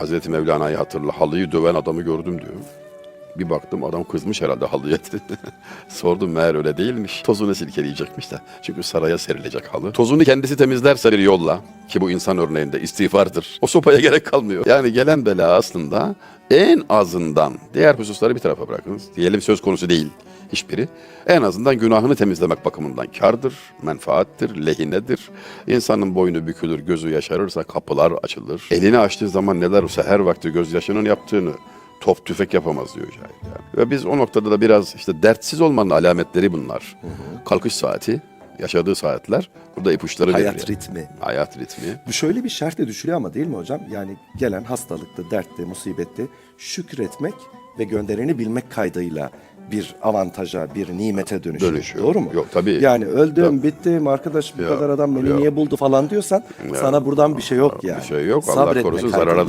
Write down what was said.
Hazreti Mevlana'yı hatırla. Halıyı döven adamı gördüm diyor. Bir baktım adam kızmış herhalde halıya. Sordum meğer öyle değilmiş. Tozunu silkeleyecekmiş de. Çünkü saraya serilecek halı. Tozunu kendisi temizlerse bir yolla ki bu insan örneğinde istiğfardır. O sopaya gerek kalmıyor. Yani gelen bela aslında en azından diğer hususları bir tarafa bırakınız. Diyelim söz konusu değil hiçbiri. En azından günahını temizlemek bakımından kardır, menfaattir, lehinedir. İnsanın boynu bükülür, gözü yaşarırsa kapılar açılır. Elini açtığı zaman neler olsa her vakti gözyaşının yaptığını top tüfek yapamaz diyor şair. Yani. Ve biz o noktada da biraz işte dertsiz olmanın alametleri bunlar. Kalkış saati, yaşadığı saatler, burada ipuçları Hayat veriyor. ritmi. Hayat ritmi. Bu şöyle bir şartla düşülüyor ama değil mi hocam? Yani gelen hastalıkta, dertte, musibette şükretmek ve göndereni bilmek kaydıyla bir avantaja, bir nimete dönüşüyor. Dönüşüyor. Doğru mu? Yok, tabii. Yani öldüm, bittim, arkadaş bu Yok, kadar adam beni yok. niye buldu falan diyorsan sana buradan bir şey yok yani. Bir şey yok. Allah Sabretme korusun zarara da